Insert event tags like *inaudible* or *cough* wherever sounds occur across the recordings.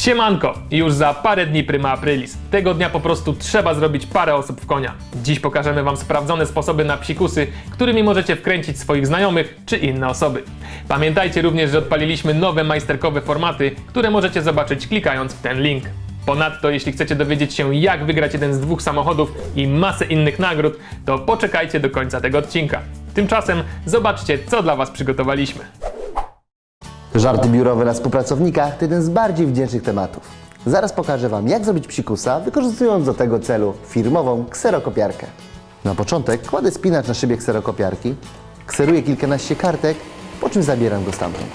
Siemanko! Już za parę dni Prima Aprilis. Tego dnia po prostu trzeba zrobić parę osób w konia. Dziś pokażemy Wam sprawdzone sposoby na psikusy, którymi możecie wkręcić swoich znajomych czy inne osoby. Pamiętajcie również, że odpaliliśmy nowe majsterkowe formaty, które możecie zobaczyć klikając w ten link. Ponadto, jeśli chcecie dowiedzieć się, jak wygrać jeden z dwóch samochodów i masę innych nagród, to poczekajcie do końca tego odcinka. Tymczasem zobaczcie, co dla Was przygotowaliśmy. Żarty biurowe na współpracownikach to jeden z bardziej wdzięcznych tematów. Zaraz pokażę Wam, jak zrobić psikusa, wykorzystując do tego celu firmową kserokopiarkę. Na początek kładę spinacz na szybie kserokopiarki, kseruję kilkanaście kartek, po czym zabieram go stamtąd.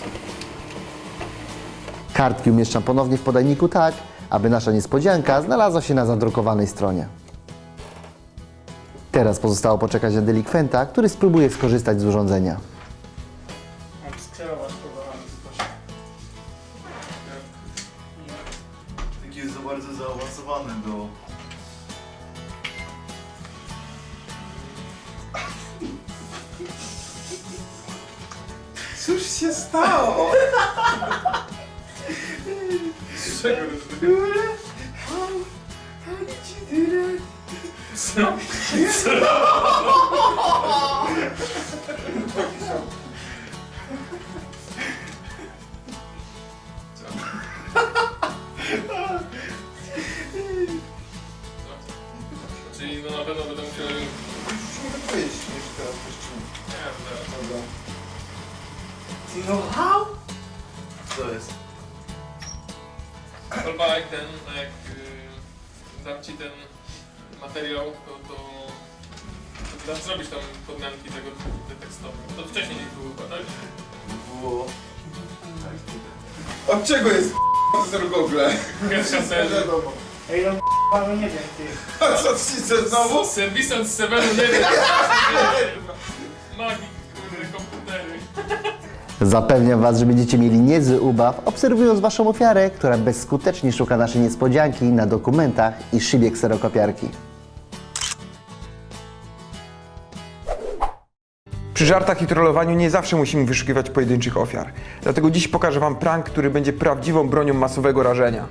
Kartki umieszczam ponownie w podajniku tak, aby nasza niespodzianka znalazła się na zadrukowanej stronie. Teraz pozostało poczekać na delikwenta, który spróbuje skorzystać z urządzenia. Cóż się stało? Z czego How, how Know how? Co jest? Alba jak ten, no jak y, dam ci ten materiał, to, to, to zrobić tam podmianki tego te tekstowe. To wcześniej nie było chyba, tak? Było... Od czego jest profesor Google? Pierwsza seria. Wiadomo. Ej, no mamy nie wiem, ty. A co ci chce znowu? Serwisant z Sevenu *laughs* nie wiem. Magik. Zapewniam Was, że będziecie mieli niezły ubaw, obserwując Waszą ofiarę, która bezskutecznie szuka naszej niespodzianki na dokumentach i szybie kserokopiarki. Przy żartach i trollowaniu nie zawsze musimy wyszukiwać pojedynczych ofiar. Dlatego dziś pokażę Wam prank, który będzie prawdziwą bronią masowego rażenia.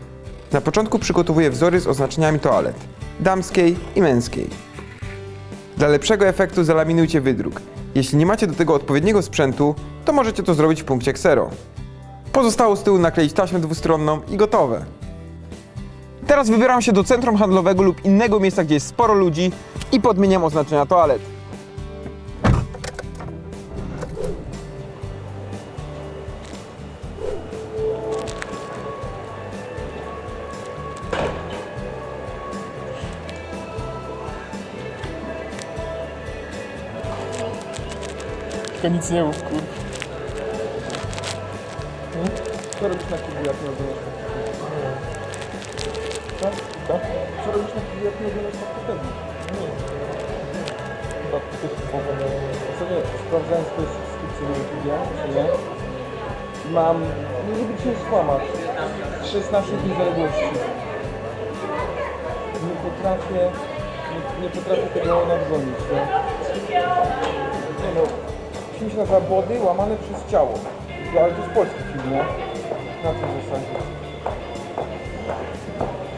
Na początku przygotowuję wzory z oznaczeniami toalet. Damskiej i męskiej. Dla lepszego efektu zalaminujcie wydruk. Jeśli nie macie do tego odpowiedniego sprzętu, to możecie to zrobić w punkcie Xero. Pozostało z tyłu nakleić taśmę dwustronną i gotowe. Teraz wybieram się do centrum handlowego lub innego miejsca, gdzie jest sporo ludzi i podmieniam oznaczenia toalet. Tylko nic nie mów, kur. Co robisz na kiblu, jak nie oglądasz Co? Co? Co robisz na kiblu, jak nie oglądasz faktycznie? Chyba ty też Co nie, sprawdzałem swoje subskrypcje na YouTube, czy nie? Mam, nie żeby cię skłamać, 16 dni zaległości. Nie potrafię, nie, nie potrafię tego nadgonić, nie? Nie no, film się nazywa Body łamane przez ciało. No, ale to jest polski film, nie? Na tym zasadzie.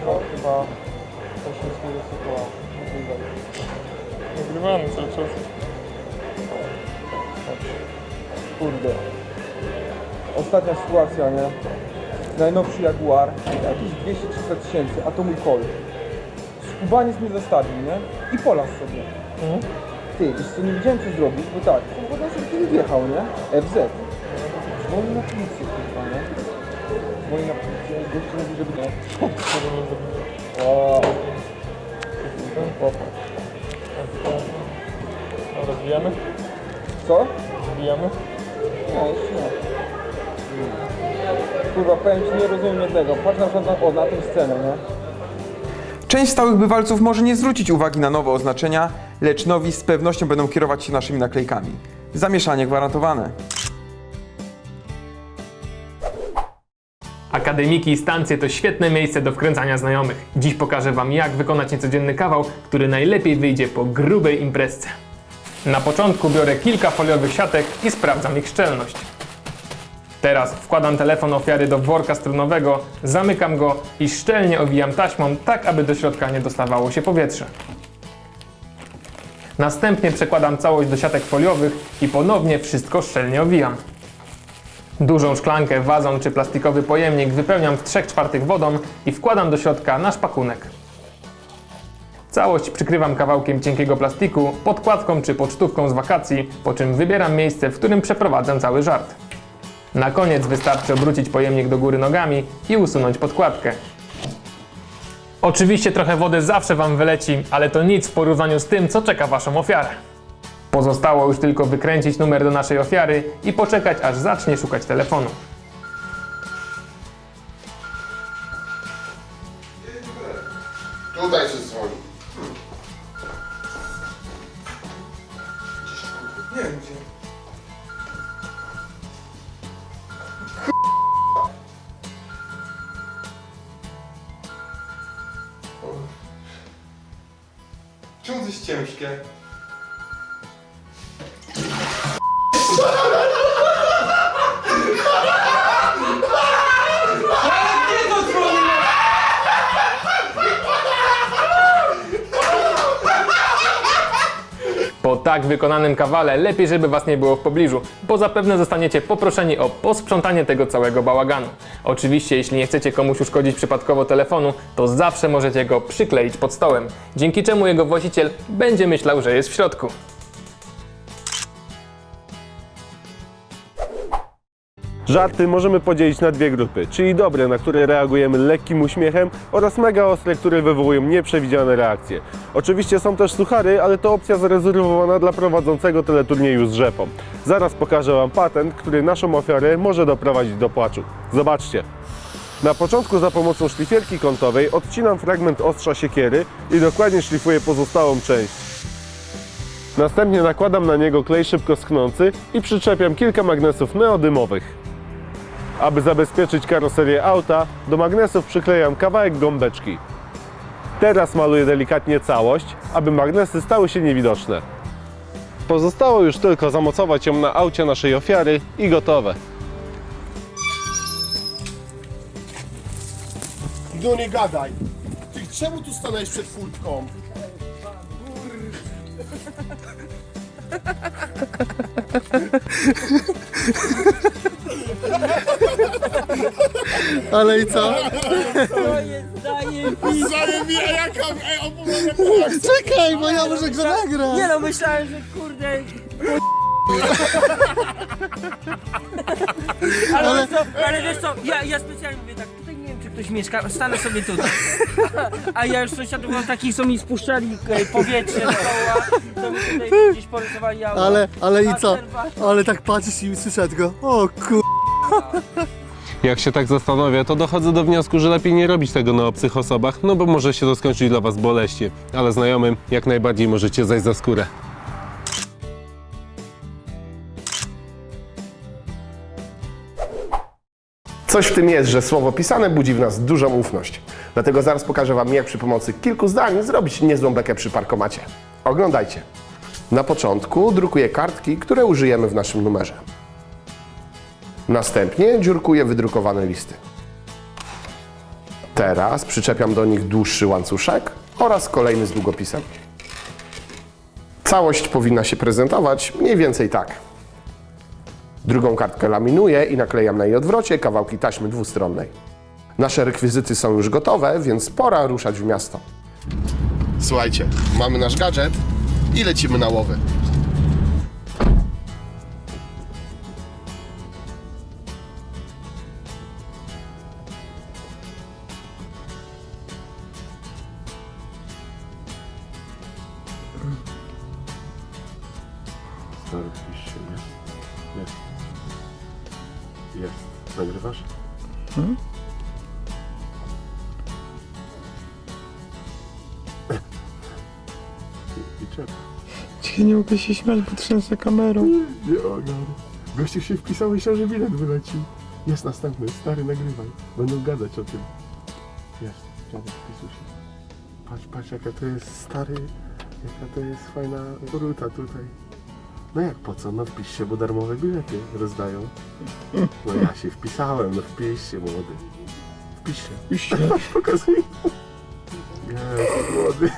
To chyba to się skończyło. Nagrywamy cały czas. Kurde. Ostatnia sytuacja, nie? Najnowszy Jaguar, jakieś 200-300 tysięcy, a to mój kol. Skubaniec mnie zostawił, nie? I polas sobie. Ty, wiesz co, nie wiedziałem co zrobić, bo tak, samochodem sobie tu wjechał, nie? FZ. Dzwoni na policję, kurwa, nie? Dzwoni na policję, gościu mówi, żeby nie. O. Popatrz. Rozwijamy? Co? Rozwijamy? Nie, jeszcze nie. Kurwa, powiem Ci, nie rozumiem jednego. Patrz na przykład na, o, na tę scenę, nie? Część stałych bywalców może nie zwrócić uwagi na nowe oznaczenia, lecz nowi z pewnością będą kierować się naszymi naklejkami. Zamieszanie gwarantowane. Akademiki i stacje to świetne miejsce do wkręcania znajomych. Dziś pokażę Wam, jak wykonać niecodzienny kawał, który najlepiej wyjdzie po grubej imprezce. Na początku biorę kilka foliowych siatek i sprawdzam ich szczelność. Teraz wkładam telefon ofiary do worka strunowego, zamykam go i szczelnie owijam taśmą, tak aby do środka nie dostawało się powietrze. Następnie przekładam całość do siatek foliowych i ponownie wszystko szczelnie owijam. Dużą szklankę, wazon czy plastikowy pojemnik wypełniam w 3 czwartych wodą i wkładam do środka nasz pakunek. Całość przykrywam kawałkiem cienkiego plastiku, podkładką czy pocztówką z wakacji, po czym wybieram miejsce, w którym przeprowadzę cały żart. Na koniec wystarczy obrócić pojemnik do góry nogami i usunąć podkładkę. Oczywiście trochę wody zawsze Wam wyleci, ale to nic w porównaniu z tym, co czeka Waszą ofiarę. Pozostało już tylko wykręcić numer do naszej ofiary i poczekać, aż zacznie szukać telefonu. Czemu jest ciężkie? Tak wykonanym kawale lepiej, żeby Was nie było w pobliżu, bo zapewne zostaniecie poproszeni o posprzątanie tego całego bałaganu. Oczywiście, jeśli nie chcecie komuś uszkodzić przypadkowo telefonu, to zawsze możecie go przykleić pod stołem, dzięki czemu jego właściciel będzie myślał, że jest w środku. Żarty możemy podzielić na dwie grupy, czyli dobre, na które reagujemy lekkim uśmiechem oraz mega ostre, które wywołują nieprzewidziane reakcje. Oczywiście są też suchary, ale to opcja zarezerwowana dla prowadzącego teleturnieju z rzepą. Zaraz pokażę Wam patent, który naszą ofiarę może doprowadzić do płaczu. Zobaczcie. Na początku za pomocą szlifierki kątowej odcinam fragment ostrza siekiery i dokładnie szlifuję pozostałą część. Następnie nakładam na niego klej szybko sknący i przyczepiam kilka magnesów neodymowych. Aby zabezpieczyć karoserię auta, do magnesów przyklejam kawałek gąbeczki. Teraz maluję delikatnie całość, aby magnesy stały się niewidoczne. Pozostało już tylko zamocować ją na aucie naszej ofiary i gotowe. No nie gadaj. Ty czemu tu stanąłeś przed furtką? *laughs* Ale i co? Zajebie, a jaka ej, opowiada Czekaj, bo ja może go nagram. Nie no, myślałem, że kurde... *laughs* Ale, ale, co, ale wiesz co, ja, ja specjalnie mówię tak, tutaj nie wiem czy ktoś mieszka, stanę sobie tutaj. A ja już sąsiadów mam takich, co mi spuszczali e, powietrze dookoła, co mi tutaj gdzieś porysowali auto. Ale, ale i co? Ale tak patrzysz i słyszę tylko, o kur... Jak się tak zastanowię, to dochodzę do wniosku, że lepiej nie robić tego na obcych osobach, no bo może się to skończyć dla Was boleśnie. Ale znajomym jak najbardziej możecie zajść za skórę. Coś w tym jest, że słowo pisane budzi w nas dużą ufność. Dlatego zaraz pokażę Wam, jak przy pomocy kilku zdań zrobić niezłą bekę przy parkomacie. Oglądajcie. Na początku drukuję kartki, które użyjemy w naszym numerze. Następnie dziurkuję wydrukowane listy. Teraz przyczepiam do nich dłuższy łańcuszek oraz kolejny z długopisem. Całość powinna się prezentować mniej więcej tak. Drugą kartkę laminuję i naklejam na jej odwrocie kawałki taśmy dwustronnej. Nasze rekwizyty są już gotowe, więc pora ruszać w miasto. Słuchajcie, mamy nasz gadżet i lecimy na łowy. Jest. Nagrywasz? I czep. Ja nie mogę się śmiać, bo trzęsę kamerą. Nie ogar. Gościu się wpisał i myślał, że bilet wyleci. Jest następny, stary, nagrywaj. Będą gadać o tym. Jest, dziadek, wpisuj się. Patrz, patrz, jaka to jest stary, jaka to jest fajna ruta tutaj. No jak po co? No wpisz się, bo darmowe bilety rozdają. No ja się wpisałem, no wpisz się młody. Wpisz się. Wpisz się. *laughs* Pokazuj. Jest, młody.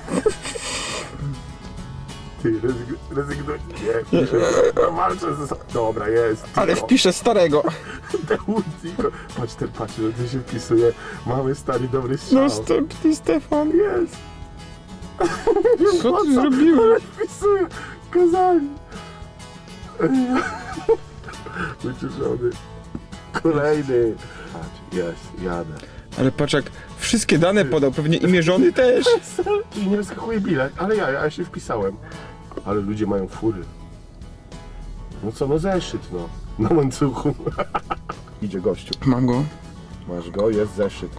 Ty, rezygnuj. rezygnuj. Nie, piszę. No walczę ze sobą. Dobra, jest. Ale Tylko. wpiszę starego. *laughs* Tylko. Patrz, ten patrz, że ty się wpisuje. Mamy stary dobry strzał. Następny Stefan. Jest. Co ty zrobiłeś? Ale wpisuję. Kazali. *laughs* Wyczuszony. Kolejny. Patrz, jest, jadę. Ale patrz jak wszystkie dane podał, pewnie imię żony też. I nie wyskakuje bilet, ale ja, ja się wpisałem. Ale ludzie mają fury. No co, no zeszyt, no. Na łańcuchu. *laughs* Idzie gościu. Mam go. Masz go, jest zeszyt.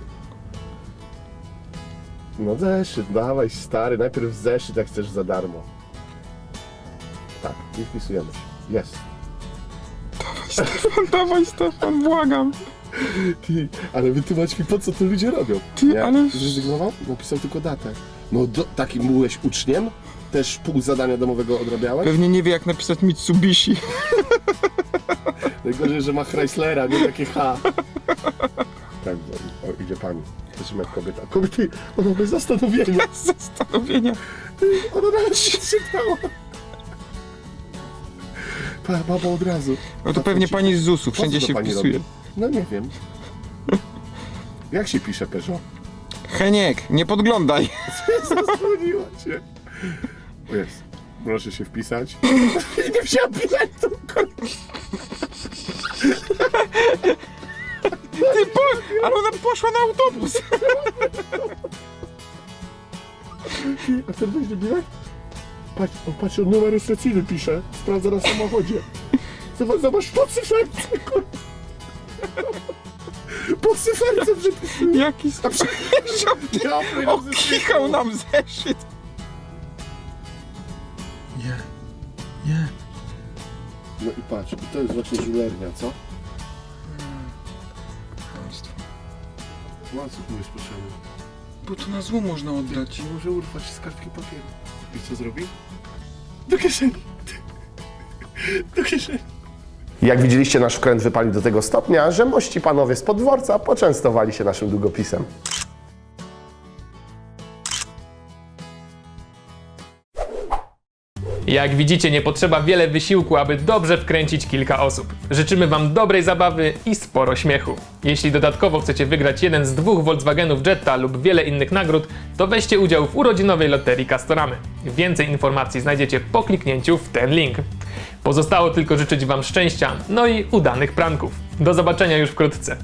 No zeszyt, dawaj stary, najpierw zeszyt jak chcesz za darmo. Tak, i wpisujemy się. Jest. *laughs* Dawaj Stefan, błagam. Ty, ale wytłumacz mi po co to ludzie robią. Ty, Nie? ale- Zrezygnował? Napisał tylko datę. No do, takim byłeś uczniem? Też pół zadania domowego odrabiałeś? Pewnie nie wie jak napisać Mitsubishi. *laughs* Najgorzej, że ma Chryslera, nie takie H. Tak, o, o, idzie pani. Jesteśmy jak kobieta. Kobiety, ona bez zastanowienia. Zastanowienia. Ona nawet się czytała. *laughs* Pa, baba od razu. No to pewnie pani z ZUS-u, wszędzie się wpisuje. No nie wiem. *laughs* Jak się pisze Peugeot? Heniek, nie podglądaj. *laughs* Zasłoniła cię. O Jest. Proszę się wpisać. *laughs* Nie wziąłem biletu. Ty po... Ale ona poszła na autobus. A ten weźmie bilet? Patrz, o, patrz, on numer rejestracyjny pisze. Sprawdza na samochodzie. Zobacz, zobacz, po cyferce, kurwa. Po cyferce przepisuje. Jaki przepraszam, ja O, kichał nam zeszyt. No i patrz, i to jest właśnie żulernia, co? Łańcuch mu jest potrzebny. Bo to na zło można oddać. Nie może urwać z kartki papieru. Co zrobi? Do kieszeni. Do kieszeni. Jak widzieliście, nasz wkręt wypalił do tego stopnia, że mości panowie z podworca poczęstowali się naszym długopisem. Jak widzicie, nie potrzeba wiele wysiłku, aby dobrze wkręcić kilka osób. Życzymy Wam dobrej zabawy i sporo śmiechu. Jeśli dodatkowo chcecie wygrać jeden z dwóch Volkswagenów Jetta lub wiele innych nagród, to weźcie udział w urodzinowej loterii Castoramy. Więcej informacji znajdziecie po kliknięciu w ten link. Pozostało tylko życzyć Wam szczęścia, no i udanych pranków. Do zobaczenia już wkrótce.